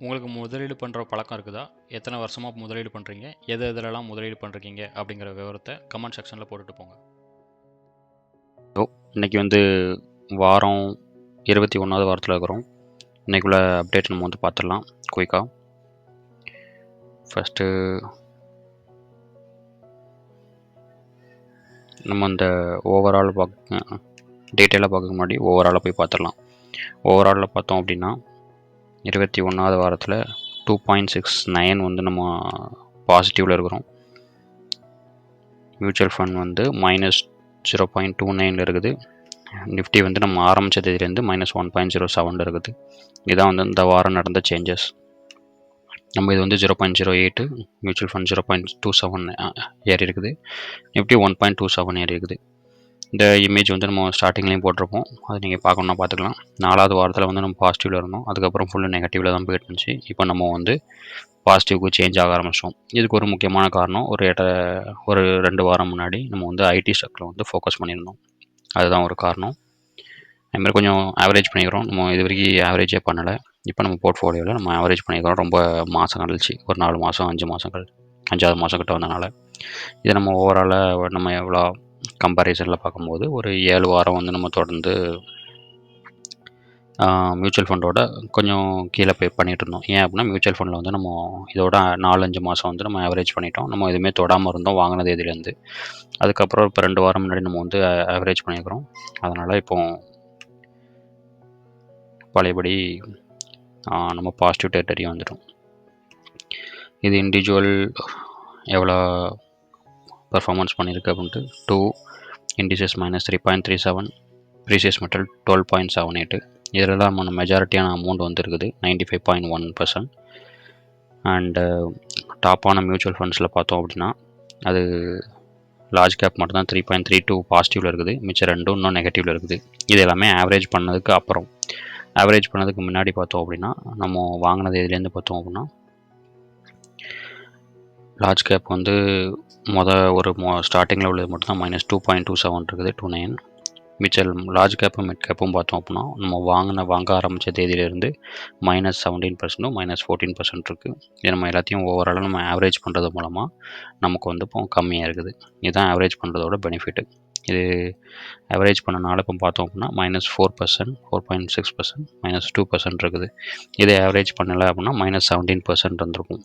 உங்களுக்கு முதலீடு பண்ணுற பழக்கம் இருக்குதா? எத்தனை வருஷமாக முதலீடு பண்ணுறீங்க எது எதுலலாம் முதலீடு பண்ணுறீங்க அப்படிங்கிற விவரத்தை கமெண்ட் செக்ஷனில் போட்டுட்டு போங்க. இன்றைக்கி வந்து வாரம் இருபத்தி ஒன்றாவது வாரத்தில் இருக்கிறோம். இன்றைக்குள்ள அப்டேட் நம்ம வந்து பார்த்துடலாம் குயிக்காக ஃபஸ்ட்டு நம்ம அந்த ஓவரால் பார்க்க டீட்டெயிலாக பார்க்க முன்னாடி ஓவராலாக போய் பார்த்துடலாம் ஓவராலில் பார்த்தோம் அப்படின்னா இருபத்தி ஒன்றாவது வாரத்தில் டூ பாயிண்ட் சிக்ஸ் நைன் வந்து நம்ம பாசிட்டிவில் இருக்கிறோம். மியூச்சுவல் ஃபண்ட் வந்து மைனஸ் ஜீரோ பாயிண்ட் டூ நைனில் இருக்குது. நிஃப்டி வந்து நம்ம ஆரம்பித்ததுலேருந்து மைனஸ் ஒன் பாயிண்ட் ஜீரோ செவனில் இருக்குது. இதான் வந்து இந்த வாரம் நடந்த சேஞ்சஸ் நம்ம இது வந்து zero point zero eight mutual fund zero point two seven ஏறி இருக்குது. Nifty one point two seven ஏறி இருக்குது. இந்த இமேஜ் வந்து நம்ம ஸ்டார்டிங்லேயும் போட்டிருப்போம். அது நீங்கள் பார்க்கணுன்னா பார்த்துக்கலாம். நாலாவது வாரத்தில் வந்து நம்ம பாசிட்டிவில் இருந்தோம். அதுக்கப்புறம் ஃபுல்லு நெகட்டிவில் தான் போயிட்டு இருந்துச்சு. இப்போ நம்ம வந்து பாசிட்டிவ்க்கு சேஞ்ச் ஆக ஆரம்பித்தோம் இதுக்கு ஒரு முக்கியமான காரணம் ஒரு எட்ட ஒரு ரெண்டு வாரம் முன்னாடி நம்ம வந்து ஐடி ஸ்டக்கில் வந்து ஃபோக்கஸ் பண்ணியிருந்தோம். அதுதான் ஒரு காரணம். அதுமாதிரி கொஞ்சம் ஆவரேஜ் பண்ணிக்கிறோம். நம்ம இது வரைக்கும் ஆவரேஜே பண்ணலை. இப்போ நம்ம போர்ட்ஃபோலியோவில் நம்ம ஆவரேஜ் பண்ணிக்கிறோம். ரொம்ப மாதம் கழிச்சு. ஒரு நாலு மாதம் அஞ்சு மாதங்கள் அஞ்சாவது மாதம் கிட்ட வந்தனால. இதை நம்ம ஓவராலாக நம்ம எவ்வளோ கம்பேரிசனில் பார்க்கும்போது ஒரு ஏழு வாரம் வந்து நம்ம தொடர்ந்து மியூச்சுவல் ஃபண்டோட கொஞ்சம் கீழே போய் பண்ணிகிட்டு இருந்தோம். ஏன் அப்படின்னா மியூச்சுவல் ஃபண்டில் வந்து நம்ம இதோட நாலஞ்சு மாதம் வந்து நம்ம ஆவரேஜ் பண்ணிட்டோம். நம்ம எதுவுமே தொடாமல் இருந்தோம் வாங்கினது இதுலேருந்து அதுக்கப்புறம் இப்போ ரெண்டு வாரம் முன்னாடி நம்ம வந்து ஆவரேஜ் பண்ணியிருக்கிறோம். அதனால் இப்போ பழையபடி நம்ம பாசிட்டிவ் டெரிட்டரி வந்துடும் இது இண்டிவிஜுவல் எவ்வளோ பர்ஃபார்மன்ஸ் பண்ணியிருக்கு அப்படின்ட்டு. Two indices minus three point three seven precious metal twelve point seven eight இதில் தான் நம்ம மெஜாரிட்டியான அமௌண்ட் வந்துருக்குது ninety five point one percent and டாப்பான mutual ஃபண்ட்ஸில் பார்த்தோம் அப்படின்னா அது லார்ஜ் கேப் மட்டும் தான் த்ரீ பாயிண்ட் த்ரீ டூ பாசிட்டிவில் இருக்குது மிச்சம் ரெண்டும் இன்னும் நெகட்டிவில் இருக்குது. இது எல்லாமே ஆவரேஜ் பண்ணதுக்கு அப்புறம். ஆவரேஜ் பண்ணதுக்கு முன்னாடி பார்த்தோம் அப்படின்னா நம்ம வாங்கினது இதுலேருந்து பார்த்தோம் அப்படின்னா லார்ஜ் கேப் வந்து மொதல் ஒரு மொ ஸ்டார்டிங்கில் உள்ளது மட்டும் தான் minus two point two seven இருக்குது டூ நைன் மிச்சல் லார்ஜ் கேப்பும் மிட் கேப்பும் பார்த்தோம் அப்படின்னா நம்ம வாங்கின வாங்க ஆரம்பித்த தேதியிலேருந்து மைனஸ் செவன்டீன் பர்சன்ட்டும் மைனஸ் ஃபோர்டீன் பர்சன்ட் இருக்குது இது நம்ம எல்லாத்தையும் ஓவராலாக நம்ம ஆவரேஜ் பண்ணுறது மூலமாக நமக்கு வந்து இப்போ கம்மியாக இருக்குது. இதுதான் ஆவரேஜ் பண்ணுறதோட பெனிஃபிட்டு இது ஆவரேஜ் பண்ணனால இப்போ பார்த்தோம் அப்படின்னா minus four percent four point six percent minus two percent இருக்குது. இதை ஆவரேஜ் பண்ணலை அப்படின்னா மைனஸ் செவன்டீன் பர்சன்ட் இருந்திருக்கும்.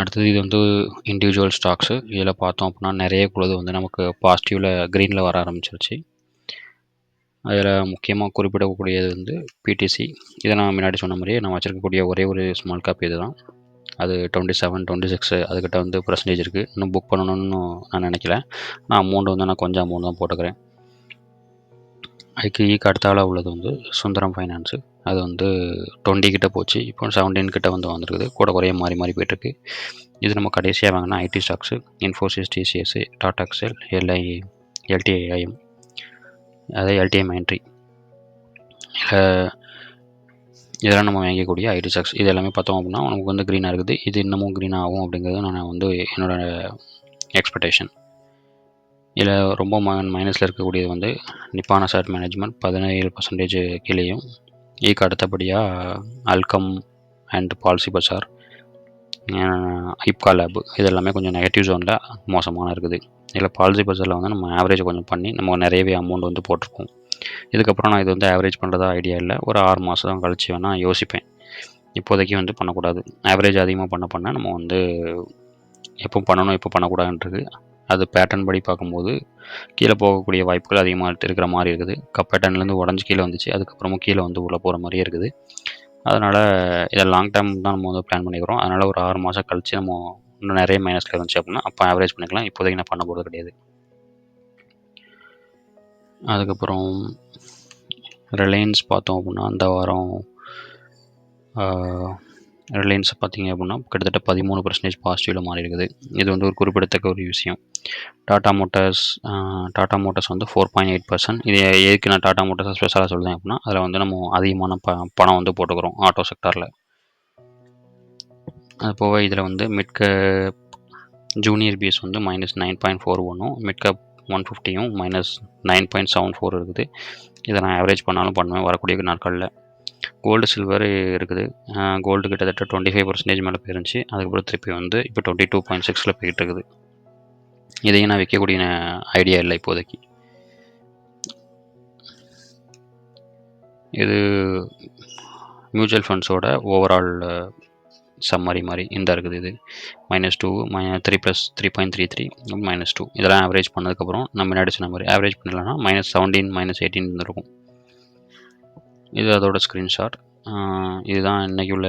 அடுத்தது இது வந்து இண்டிவிஜுவல் ஸ்டாக்ஸு இதில் பார்த்தோம் அப்படின்னா நிறைய குழுது வந்து நமக்கு பாசிட்டிவில் க்ரீனில் வர ஆரம்பிச்சிருச்சு. அதில் முக்கியமாக குறிப்பிடக்கூடியது வந்து பிடிசி இதை நான் முன்னாடி சொன்ன மாதிரியே நான் வச்சுருக்கக்கூடிய ஒரே ஒரு ஸ்மால் காப்பி இது தான் அது டுவெண்ட்டி செவன் டுவெண்ட்டி சிக்ஸ் அதுக்கிட்ட வந்து பர்சன்டேஜ் இருக்குது இன்னும் புக் பண்ணணும்னு நான் நினைக்கல. நான் அமௌண்ட் வந்து நான் கொஞ்சம் அமௌண்ட் தான் போட்டுக்கிறேன். அதுக்கு ஈக்கு அடுத்தால உள்ளது வந்து சுந்தரம் ஃபைனான்ஸு அது வந்து டுவெண்ட்டி கிட்ட போச்சு. இப்போ செவன்டீன் கிட்ட வந்து வந்திருக்குது. கூட குறைய மாறி மாறி போயிட்டுருக்கு. இது நம்ம கடைசியாக வாங்கினா IT stocks Infosys TCS Tata XL LI எல்டிஐஎம் அதே எல்டிஎம் என்ட்ரி இதெல்லாம் நம்ம வாங்கக்கூடிய ஐடி ஸ்டாக்ஸ் இது எல்லாமே பார்த்தோம் அப்படின்னா நமக்கு வந்து க்ரீனாக இருக்குது. இது இன்னமும் க்ரீன் ஆகும் அப்படிங்கிறது நான் வந்து என்னோடய எக்ஸ்பெக்டேஷன் இதில் ரொம்ப மைனஸில் இருக்கக்கூடியது வந்து நிப்பான சார்ட் மேனேஜ்மெண்ட் பதினேழு பர்சன்டேஜ் கீழேயும் ஈக்கு அடுத்தபடியாக அல்கம் அண்ட் பாலிசி பசார் ஐப்கா லேபு இது எல்லாமே கொஞ்சம் நெகட்டிவ் ஜோனில் மோசமான இருக்குது. இதில் பாலிசி பசாரில் வந்து நம்ம ஆவரேஜ் கொஞ்சம் பண்ணி நம்ம நிறையவே அமௌண்ட் வந்து போட்டிருக்கோம். இதுக்கப்புறம் நான் இது வந்து ஆவரேஜ் பண்ணுறதா ஐடியா இல்லை. ஒரு ஆறு மாதம் கழிச்சு வேணால் யோசிப்பேன். இப்போதைக்கு வந்து பண்ணக்கூடாது. ஆவரேஜ் அதிகமாக பண்ண பண்ண நம்ம வந்து எப்போ பண்ணணும் எப்போ பண்ணக்கூடாதுன்றது அது பேட்டர்ன் படி பார்க்கும்போது கீழே போகக்கூடிய வாய்ப்புகள் அதிகமாக இருக்கிற மாதிரி இருக்குது. கப் பேட்டர்ன்லேருந்து உடஞ்சி கீழே வந்துச்சு அதுக்கப்புறமும் கீழே வந்து உள்ளே போகிற மாதிரியே இருக்குது. அதனால் இதை லாங் டேர்ம் தான் நம்ம வந்து பிளான் பண்ணிக்கிறோம். அதனால் ஒரு ஆறு மாதம் கழித்து நம்ம இன்னும் நிறைய மைனஸில் இருந்துச்சு அப்படின்னா அப்போ ஆவரேஜ் பண்ணிக்கலாம். இப்போதைக்கு நான் பண்ண போகிறது கிடையாது. அதுக்கப்புறம் ரிலையன்ஸ் பார்த்தோம் அப்படின்னா இந்த வாரம் ரிலையன்ஸ் பார்த்தீங்க அப்படின்னா கிட்டத்தட்ட பதிமூணு பர்சன்டேஜ் பாசிட்டிவில் மாறி இருக்குது. இது வந்து ஒரு குறிப்பிடத்தக்க ஒரு விஷயம். டாடா மோட்டார்ஸ் டாடா மோட்டார்ஸ் வந்து ஃபோர் பாயிண்ட் எயிட் பர்சன்ட் இது எதுக்கு நான் டாடா மோட்டார்ஸ் ஸ்பெஷலாக சொல்கிறேன் அப்படின்னா அதில் வந்து நம்ம அதிகமான ப பணம் வந்து போட்டுக்கிறோம் ஆட்டோ செக்டாரில் அது போக இதில் வந்து மிட்க ஜூனியர் பிஎஸ் வந்து மைனஸ் நைன் பாயிண்ட் ஃபோர் ஒன்றும் midcap one ஃபிஃப்டியும் minus nine point seven four இருக்குது. இதை நான் ஆவரேஜ் பண்ணாலும் பண்ணுவேன் வரக்கூடிய நாட்களில். கோல்டு சில்வர் இருக்குது. கோல்டு கிட்டத்தட்ட டுவெண்ட்டி ஃபைவ் பர்சன்டேஜ் மேலே போயிருந்துச்சு. அதுக்கப்புறம் திருப்பி வந்து இப்போ டுவெண்ட்டி டூ பாயிண்ட் சிக்ஸில் போயிட்டு இருக்குது. இதையும் நான் விற்கக்கூடிய ஐடியா இல்லை இப்போதைக்கு. இது மியூச்சுவல் ஃபண்ட்ஸோட ஓவரால் சம்மரி மாதிரி இந்த இருக்குது இது. Minus two my three plus three point three three minus two இதெல்லாம் ஆவரேஜ் பண்ணதுக்கப்புறம் நம்ம முன்னாடி சொன்ன மாதிரி ஆவரேஜ் பண்ணலன்னா மைனஸ் செவன்டீன் மைனஸ் எயிட்டீன் இருந்திருக்கும். இது அதோட ஸ்க்ரீன்ஷாட் இதுதான் இன்றைக்கி உள்ள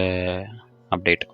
அப்டேட்